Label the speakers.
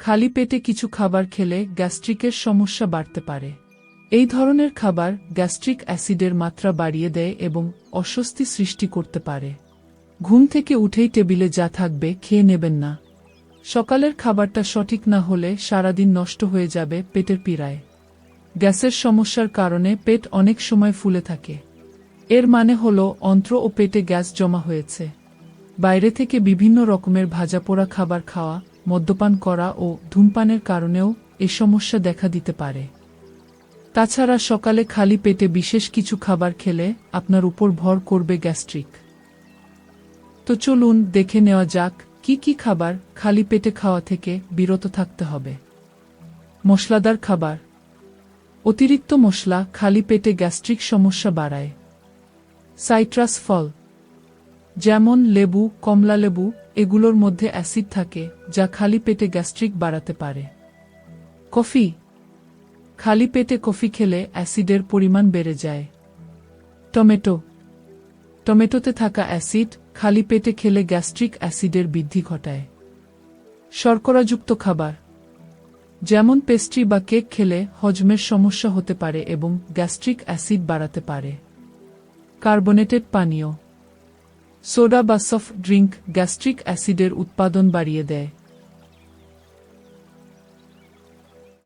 Speaker 1: খালি পেটে কিছু খাবার খেলে গ্যাস্ট্রিকের সমস্যা বাড়তে পারে। এই ধরনের খাবার গ্যাস্ট্রিক অ্যাসিডের মাত্রা বাড়িয়ে দেয় এবং অস্বস্তি সৃষ্টি করতে পারে। ঘুম থেকে উঠেই টেবিলে যা থাকবে খেয়ে নেবেন না। সকালের খাবারটা সঠিক না হলে সারাদিন নষ্ট হয়ে যাবে পেটের পীড়ায়। গ্যাসের সমস্যার কারণে পেট অনেক সময় ফুলে থাকে। এর মানে হল অন্ত্র ও পেটে গ্যাস জমা হয়েছে। বাইরে থেকে বিভিন্ন রকমের ভাজা পোড়া খাবার খাওয়া মদ্যপান করা ও ধূমপানের কারণেও এ সমস্যা দেখা দিতে পারে। তাছাড়া সকালে খালি পেটে বিশেষ কিছু খাবার খেলে আপনার উপর ভর করবে গ্যাস্ট্রিক। তো চলুন দেখে নেওয়া যাক, কি কি খাবার খালি পেটে খাওয়া থেকে বিরত থাকতে হবে। মশলাদার খাবার। অতিরিক্ত মশলা খালি পেটে গ্যাস্ট্রিক সমস্যা বাড়ায়। সাইট্রাস ফল। যেমন লেবু, কমলা লেবু এগুলোর মধ্যে অ্যাসিড থাকে, যা খালি পেটে গ্যাস্ট্রিক বাড়াতে পারে। কফি। খালি পেটে কফি খেলে অ্যাসিডের পরিমাণ বেড়ে যায়। টমেটো। টমেটোতে থাকা অ্যাসিড খালি পেটে খেলে গ্যাস্ট্রিক অ্যাসিডের বৃদ্ধি ঘটায়। শর্করাযুক্ত খাবার। যেমন পেস্ট্রি বা কেক খেলে হজমের সমস্যা হতে পারে এবং গ্যাস্ট্রিক অ্যাসিড বাড়াতে পারে। কার্বনেটেড পানীয়। সোডা বা সফট ড্রিঙ্ক গ্যাস্ট্রিক অ্যাসিডের উৎপাদন বাড়িয়ে দেয়।